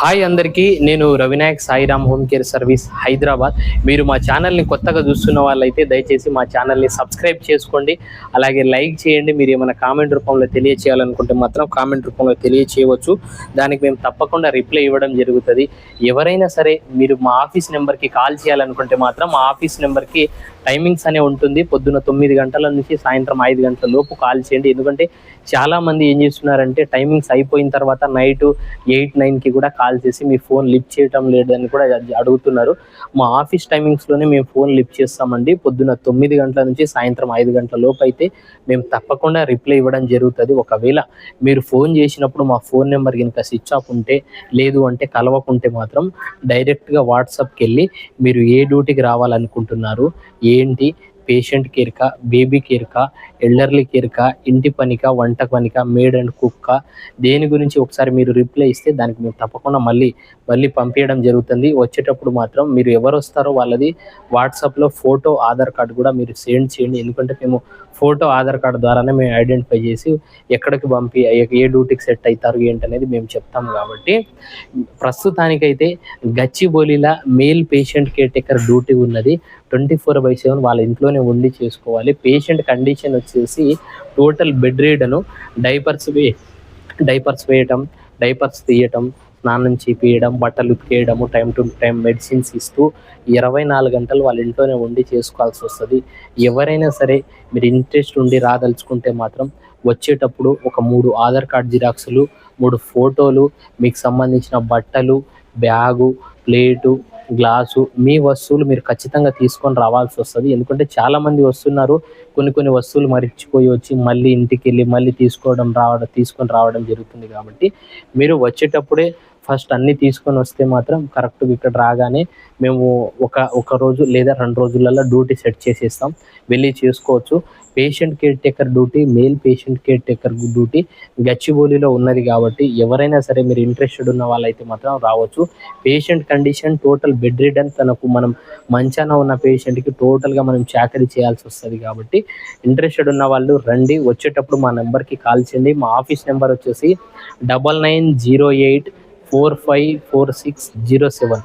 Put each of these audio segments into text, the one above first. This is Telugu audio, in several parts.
హాయ్ అందరికీ నేను Ravinayak Sairam home care service Hyderabad. మీరు మా ఛానల్ని కొత్తగా చూస్తున్న వాళ్ళైతే దయచేసి మా ఛానల్ని సబ్స్క్రైబ్ చేసుకోండి. అలాగే లైక్ చేయండి. మీరు ఏమైనా కామెంట్ రూపంలో తెలియచేయాలనుకుంటే మాత్రం కామెంట్ రూపంలో తెలియచేయవచ్చు. దానికి మేము తప్పకుండా రిప్లై ఇవ్వడం జరుగుతుంది. ఎవరైనా సరే మీరు మా ఆఫీస్ నెంబర్కి కాల్ చేయాలనుకుంటే మాత్రం మా ఆఫీస్ నెంబర్కి టైమింగ్స్ అనే ఉంటుంది. పొద్దున్న తొమ్మిది గంటల నుంచి సాయంత్రం ఐదు గంటల లోపు కాల్ చేయండి. ఎందుకంటే చాలా మంది ఏం చేస్తున్నారంటే టైమింగ్స్ అయిపోయిన తర్వాత నైట్ ఎయిట్ నైన్కి కూడా కాల్ చేసి మీ ఫోన్ లిఫ్ట్ చేయటం లేదని కూడా అడుగుతున్నారు. మా ఆఫీస్ టైమింగ్స్లోనే మేము ఫోన్ లిఫ్ట్ చేస్తామండి. పొద్దున్న తొమ్మిది గంటల నుంచి సాయంత్రం ఐదు గంటల లోపు అయితే మేము తప్పకుండా రిప్లై ఇవ్వడం జరుగుతుంది. ఒకవేళ మీరు ఫోన్ చేసినప్పుడు మా ఫోన్ నెంబర్ కనుక స్విచ్ ఆఫ్ ఉంటే లేదు అంటే కలవకుంటే మాత్రం డైరెక్ట్గా వాట్సాప్కి వెళ్ళి మీరు ఏ డ్యూటీకి రావాలనుకుంటున్నారు ఏ ఏంటి? పేషెంట్ కేర్కా బేబీ కేర్కా ఎల్డర్లీ కేర్కా ఇంటి పనికా వంట పనికా మేడ్ అండ్ కుక్క దేని గురించి ఒకసారి మీరు రిప్లై ఇస్తే దానికి మేము తప్పకుండా మళ్ళీ మళ్ళీ పంపించడం జరుగుతుంది. వచ్చేటప్పుడు మాత్రం మీరు ఎవరు వస్తారో వాళ్ళది వాట్సాప్లో ఫోటో ఆధార్ కార్డు కూడా మీరు సెండ్ చేయండి. ఎందుకంటే మేము ఫోటో ఆధార్ కార్డు ద్వారానే మేము ఐడెంటిఫై చేసి ఎక్కడికి పంపి ఏ- ఏ డ్యూటీకి సెట్ అవుతారు ఏంటనేది మేము చెప్తాం కాబట్టి ప్రస్తుతానికైతే గచ్చిబౌలిలా male patient caretaker duty ఉన్నది. ట్వంటీ ఫోర్ బై సెవెన్ వాళ్ళ ఇంట్లోనే ఉండి చేసుకోవాలి. పేషెంట్ కండిషన్ వచ్చేసి టోటల్ బెడ్ రీడను డైపర్స్ వే డైపర్స్ వేయటం డైపర్స్ తీయటం స్నానం చేపియడం బట్టలు ఉతికేయడము టైం టు టైం మెడిసిన్స్ ఇస్తూ ఇరవై నాలుగు గంటలు వాళ్ళ ఇంట్లోనే ఉండి చేసుకోవాల్సి వస్తుంది. ఎవరైనా సరే మీరు ఇంట్రెస్ట్ ఉండి రాదలుచుకుంటే మాత్రం వచ్చేటప్పుడు ఒక మూడు ఆధార్ కార్డ్ జిరాక్సులు మూడు ఫోటోలు మీకు సంబంధించిన బట్టలు బ్యాగు ప్లేటు గ్లాసు మీ వస్తువులు మీరు ఖచ్చితంగా తీసుకొని రావాల్సి వస్తుంది. ఎందుకంటే చాలా మంది వస్తున్నారు కొన్ని కొన్ని వస్తువులు మరిచిపోయి వచ్చి మళ్ళీ ఇంటికి వెళ్ళి మళ్ళీ తీసుకోవడం రావడం తీసుకొని రావడం జరుగుతుంది కాబట్టి మీరు వచ్చేటప్పుడే ఫస్ట్ అన్ని తీసుకొని వస్తే మాత్రం కరెక్ట్గా ఇక్కడ రాగానే మేము ఒక ఒక రోజు లేదా రెండు రోజులలో డ్యూటీ సెట్ చేసేస్తాం. వెళ్ళి చేసుకోవచ్చు. Patient caretaker duty male patient caretaker duty గచ్చిబౌలిలో ఉన్నది కాబట్టి ఎవరైనా సరే మీరు ఇంట్రెస్టెడ్ ఉన్న వాళ్ళైతే మాత్రం రావచ్చు. Patient condition total bedridden తనకు మనం మంచాన ఉన్న పేషెంట్కి టోటల్గా మనం చాకరీ చేయాల్సి వస్తుంది కాబట్టి ఇంట్రెస్టెడ్ ఉన్న వాళ్ళు రండి. వచ్చేటప్పుడు మా నెంబర్కి కాల్ చేయండి. మా ఆఫీస్ నెంబర్ వచ్చేసి double nine zero eight four five four six zero seven.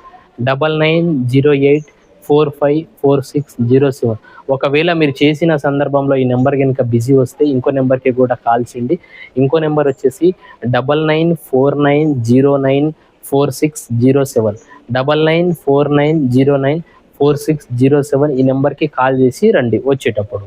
Double nine zero eight four five four six zero seven. ఒకవేళ మీరు చేసిన సందర్భంలో ఈ నెంబర్ కనుక బిజీ వస్తే ఇంకో నెంబర్కి కూడా కాల్ చేయండి. ఇంకో నెంబర్ వచ్చేసి double nine four nine zero nine four six zero seven. Double nine four nine zero nine four six zero seven ఈ నెంబర్కి కాల్ చేసి రండి. వచ్చేటప్పుడు